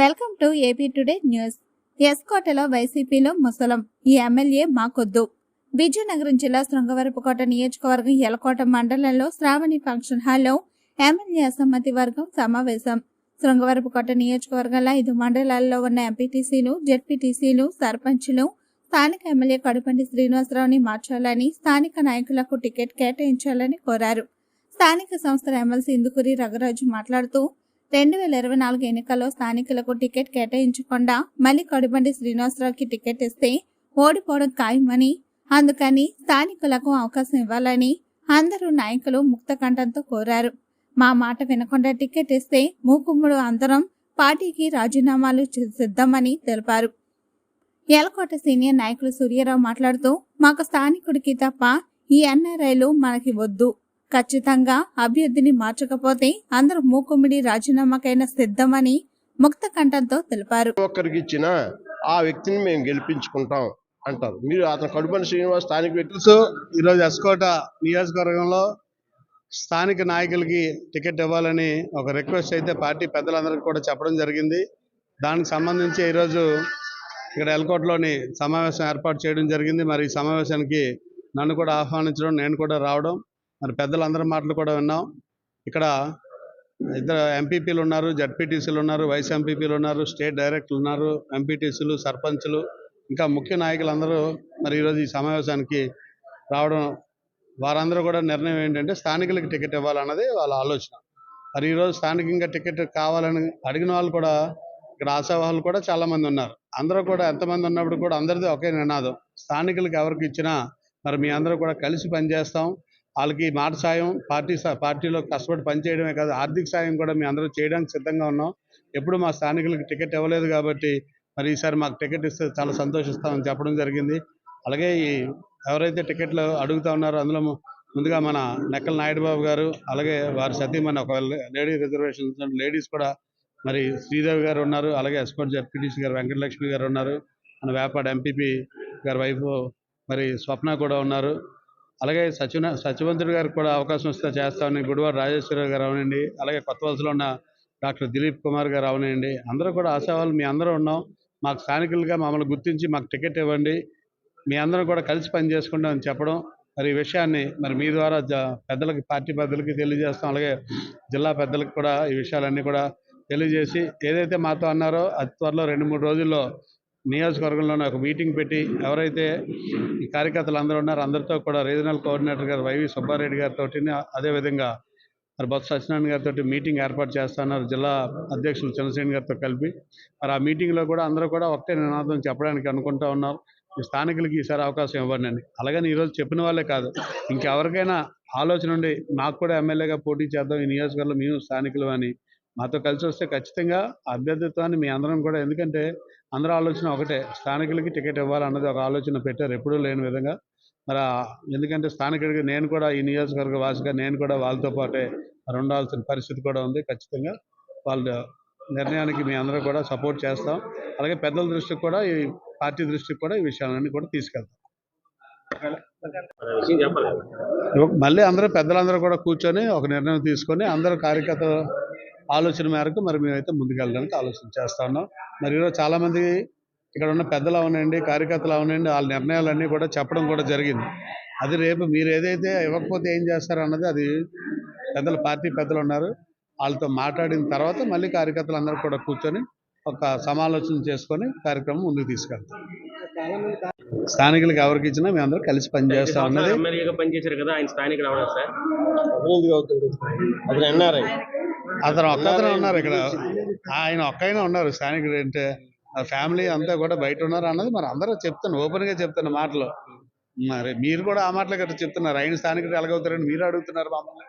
Welcome to AP today news. ఎస్కోటలో వైసీపీలో ముసలం. ఈ ఎమ్మెల్యే మాకొద్దు. విజయనగరం జిల్లా శృంగవరపుకోట నియోజకవర్గం ఎలకోట మండలంలో శ్రావణి ఫంక్షన్ హాల్లో ఎమ్మెల్యే అసమ్మతి వర్గం సమావేశం. శృంగవరపుకోట నియోజకవర్గంలో ఐదు మండలాల్లో ఉన్న ఎంపీటీసీలు జెడ్పీటీసీలు సర్పంచులు స్థానిక ఎమ్మెల్యే కడుపండి శ్రీనివాసరావుని మార్చాలని స్థానిక నాయకులకు టికెట్ కేటాయించాలని కోరారు. స్థానిక సంస్థల ఎమ్మెల్సీ ఇందుకూరి రఘురాజు మాట్లాడుతూ రెండు వేల ఇరవై నాలుగు ఎన్నికల్లో స్థానికులకు టికెట్ కేటాయించకుండా మళ్ళీ కడుబండి శ్రీనివాసరావుకి టికెట్ ఇస్తే ఓడిపోవడం ఖాయమని అందుకని స్థానికులకు అవకాశం ఇవ్వాలని అందరూ నాయకులు ముక్తకంఠంతో కోరారు. మా మాట వినకుండా టికెట్ ఇస్తే మూకుమ్ముడు అందరం పార్టీకి రాజీనామాలు సిద్ధమని తెలిపారు. ఎలకోట సీనియర్ నాయకులు సూర్యారావు మాట్లాడుతూ మాకు స్థానికుడికి తప్ప ఈ ఎన్ఆర్ఐలు మనకి వద్దు. ఖచ్చితంగా అభ్యర్థిని మార్చకపోతే అందరూ మూకుమ్మిడి రాజీనామాకైనా సిద్ధమని ముక్త కంఠంతో తెలిపారు. ఒక్కరికి ఇచ్చినా ఆ వ్యక్తిని మేము గెలిపించుకుంటాం అంటారు. మీరు అతను కడుపని శ్రీనివాస్ స్థానిక వ్యక్తి. తెలుసు ఈరోజు ఎస్కోట నియోజకవర్గంలో స్థానిక నాయకులకి టికెట్ ఇవ్వాలని ఒక రిక్వెస్ట్ అయితే పార్టీ పెద్దలందరికీ కూడా చెప్పడం జరిగింది. దానికి సంబంధించి ఈరోజు ఇక్కడ ఎల్కోటలోని సమావేశం ఏర్పాటు చేయడం జరిగింది. మరి ఈ సమావేశానికి నన్ను కూడా ఆహ్వానించడం నేను కూడా రావడం. మరి పెద్దలందరి మాటలు కూడా విన్నాం. ఇక్కడ ఇద్దరు ఎంపీపీలు ఉన్నారు జడ్పీటీసీలు ఉన్నారు వైస్ ఎంపీపీలు ఉన్నారు స్టేట్ డైరెక్టర్లు ఉన్నారు ఎంపీటీసీలు సర్పంచులు ఇంకా ముఖ్య నాయకులందరూ మరి ఈరోజు ఈ సమావేశానికి రావడం వారందరూ కూడా నిర్ణయం ఏంటంటే స్థానికులకి టికెట్ ఇవ్వాలన్నది వాళ్ళ ఆలోచన. మరి ఈరోజు స్థానికంగా టికెట్ కావాలని అడిగిన వాళ్ళు కూడా ఇక్కడ ఆశావాహులు కూడా చాలా మంది ఉన్నారు. అందరూ కూడా ఎంతమంది ఉన్నప్పుడు కూడా అందరిది ఒకే నినాదం. స్థానికులకు ఎవరికి ఇచ్చినా మరి మీ అందరూ కూడా కలిసి పనిచేస్తాం. వాళ్ళకి మాట సాయం పార్టీ పార్టీలో కష్టపడి పనిచేయడమే కాదు ఆర్థిక సాయం కూడా మీ అందరూ చేయడానికి సిద్ధంగా ఉన్నాం. ఎప్పుడు మా స్థానికులకి టికెట్ ఇవ్వలేదు కాబట్టి మరి ఈసారి మాకు టికెట్ ఇస్తే చాలా సంతోషిస్తామని చెప్పడం జరిగింది. అలాగే ఈ ఎవరైతే టికెట్లు అడుగుతా ఉన్నారో అందులో ముందుగా మన నెక్కల నాయుడు బాబు గారు అలాగే వారి సతీమణి ఒక లేడీ రిజర్వేషన్ లేడీస్ కూడా మరి శ్రీదేవి గారు ఉన్నారు అలాగే ఎస్కోట్ జడ్పీటీసీ గారు వెంకటలక్ష్మి గారు ఉన్నారు మన వేపాడు ఎంపీపీ గారి వైపు మరి స్వప్న కూడా ఉన్నారు. అలాగే సచివ సచివంతుడి గారికి కూడా అవకాశం వస్తే చేస్తామని గుడివారు రాజేశ్వరరావు గారు అవనండి. అలాగే కొత్త వలసలో ఉన్న డాక్టర్ దిలీప్ కుమార్ గారు అవనండి. అందరూ కూడా ఆశావాళ్ళు మీ అందరూ ఉన్నాం. మాకు స్థానికులుగా మమ్మల్ని గుర్తించి మాకు టికెట్ ఇవ్వండి. మీ అందరం కూడా కలిసి పని చేసుకుంటాం అని చెప్పడం. మరి ఈ విషయాన్ని మరి మీ ద్వారా జ పెద్దలకి పార్టీ పెద్దలకి తెలియజేస్తాం. అలాగే జిల్లా పెద్దలకు కూడా ఈ విషయాలన్నీ కూడా తెలియజేసి ఏదైతే మాతో అన్నారో అతి త్వరలో రెండు మూడు రోజుల్లో నియోజకవర్గంలోనే ఒక మీటింగ్ పెట్టి ఎవరైతే ఈ కార్యకర్తలు అందరూ ఉన్నారో అందరితో కూడా రీజనల్ కోఆర్డినేటర్ గారు వైవి సుబ్బారెడ్డి గారితో అదేవిధంగా మరి బొత్స సత్యనారాయణ గారితో మీటింగ్ ఏర్పాటు చేస్తున్నారు జిల్లా అధ్యక్షులు చంద్రసేన్ గారితో కలిపి. మరి ఆ మీటింగ్లో కూడా అందరూ కూడా ఒకటే నినాదం చెప్పడానికి అనుకుంటా ఉన్నారు. స్థానికులకి ఈసారి అవకాశం ఇవ్వండి అని. అలాగని ఈరోజు చెప్పిన వాళ్ళే కాదు. ఇంకెవరికైనా ఆలోచన ఉండి మాకు కూడా ఎమ్మెల్యేగా పోటీ చేద్దాం ఈ నియోజకవర్గంలో మేము స్థానికులు అని మాతో కలిసి వస్తే ఖచ్చితంగా అభ్యర్థిత్వాన్ని మీ అందరం కూడా. ఎందుకంటే అందరూ ఆలోచన ఒకటే స్థానికులకి టికెట్ ఇవ్వాలన్నది ఒక ఆలోచన పెట్టారు ఎప్పుడూ లేని విధంగా. మరి ఎందుకంటే స్థానికుడికి నేను కూడా ఈ నియోజకవర్గ వాసిగా నేను కూడా వాళ్ళతో పాటే ఉండాల్సిన పరిస్థితి కూడా ఉంది ఖచ్చితంగా. వాళ్ళ నిర్ణయానికి మీ అందరూ కూడా సపోర్ట్ చేస్తాం. అలాగే పెద్దల దృష్టికి కూడా ఈ పార్టీ దృష్టికి కూడా ఈ విషయాలన్నీ కూడా తీసుకెళ్తాం. మళ్ళీ అందరూ పెద్దలందరూ కూడా కూర్చొని ఒక నిర్ణయం తీసుకొని అందరూ కార్యకర్త ఆలోచన మేరకు మరి మేమైతే ముందుకెళ్ళడానికి ఆలోచన చేస్తా ఉన్నాం మరి ఈరోజు చాలామంది ఇక్కడ ఉన్న పెద్దలు అవనండి కార్యకర్తలు అవనండి వాళ్ళ నిర్ణయాలన్నీ కూడా చెప్పడం కూడా జరిగింది. అది రేపు మీరు ఏదైతే ఇవ్వకపోతే ఏం చేస్తారు అన్నది అది పెద్దలు పార్టీ పెద్దలు ఉన్నారు. వాళ్ళతో మాట్లాడిన తర్వాత మళ్ళీ కార్యకర్తలు అందరూ కూడా కూర్చొని ఒక సమాలోచన చేసుకొని కార్యక్రమం ముందుకు తీసుకెళ్తాం స్థానికులకు ఎవరికి ఇచ్చినా మేము అందరూ కలిసి పనిచేస్తాం ఎమ్మెల్యేగా పనిచేశారు కదా ఆయన స్థానికుడు అవడం సార్? అభివృద్ధి అవుతుంది అతను ఎన్ఆర్ఐ అతను ఒక్కతనే ఉన్నారు ఇక్కడ. ఆయన ఒక్కైనా ఉన్నారు స్థానికుడు అంటే ఆ ఫ్యామిలీ అంతా కూడా బయట ఉన్నారు అన్నది మరి అందరూ చెప్తాను ఓపెన్గా చెప్తాను మాటలు. మరి మీరు కూడా ఆ మాటలు గట్రా చెప్తున్నారు. ఆయన స్థానికుడు ఎలాగవుతారని మీరు అడుగుతున్నారు మమ్మల్ని.